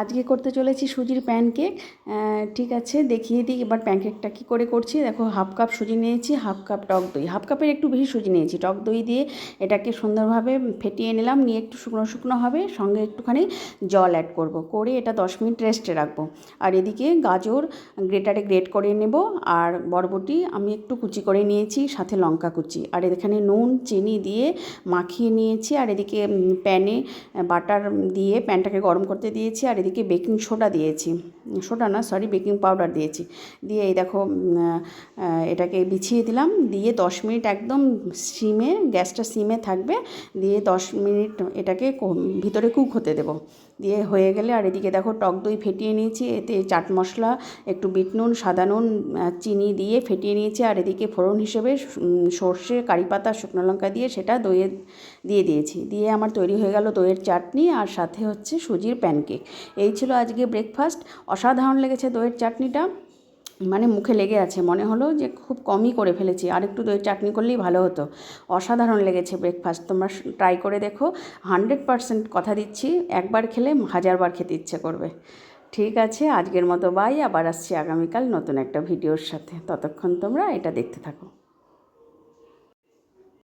আজকে করতে চলেছি সুজির প্যানকেক ঠিক আছে, দেখিয়ে দিই এবার প্যানকেকটা কী করে করছি। দেখো হাফ কাপ সুজি নিয়েছি হাফ কাপ টক দই। হাফ কাপের একটু বেশি সুজি নিয়েছি। টক দই দিয়ে এটাকে সুন্দরভাবে ফেটিয়ে নিলাম, নিয়ে একটু শুকনো শুকনো হবে, সঙ্গে একটুখানি জল অ্যাড করব। করে এটা দশ মিনিট রেস্টে রাখব। আর এদিকে গাজর গ্রেটারে গ্রেট করে নেব, আর বরবটি আমি একটু কুচি করে নিয়েছি, সাথে লঙ্কা কুচি। আর এখানে নুন, চিনি দিয়ে মাখিয়ে নিয়েছি, আর এদিকে প্যানে বাটার দিয়ে প্যানটাকে গরম করতে দিয়েছি, আর এদিকে বেকিং সোডা দিয়েছি। সোডা না সরি বেকিং পাউডার দিয়েছি। দিয়ে এই দেখো এটাকে বিছিয়ে দিলাম। দিয়ে দশ মিনিট একদম সিমে, গ্যাসটা সিমে থাকবে। দিয়ে দশ মিনিট এটাকে ভিতরে কুক হতে দেবো। দিয়ে হয়ে গেলে আর এদিকে দেখো, টক দই ফেটিয়ে নিয়েছি। এতে চাট মশলা, একটু বিট নুন, সাদা নুন চিনি দিয়ে ফেটিয়ে নিয়েছি। আর এদিকে ফোড়ন হিসেবে সর্ষে, কারি পাতা, শুকনো লঙ্কা দিয়ে সেটা দইয়ে, দিয়ে দিয়েছি। দিয়ে আমার তৈরি হয়ে গেল দইয়ের চাটনি। আর সাথে হচ্ছে সুজির প্যানকেক এই ছিল আজকে ব্রেকফাস্ট অসাধারণ লেগেছে দইয়ের চাটনিটা। মানে মুখে লেগে আছে, মনে হলো যে খুব কমই করে ফেলেছি। আর একটু দই চাটনি করলেই ভালো হতো। অসাধারণ লেগেছে ব্রেকফাস্ট তোমরা ট্রাই করে দেখো। হান্ড্রেড পারসেন্ট কথা দিচ্ছি, একবার খেলে হাজারবার খেতে ইচ্ছে করবে। ঠিক আছে, আজকের মতো বাই আবার আসছি আগামীকাল নতুন একটা ভিডিওর সাথে। ততক্ষণ তোমরা এটা দেখতে থাকো।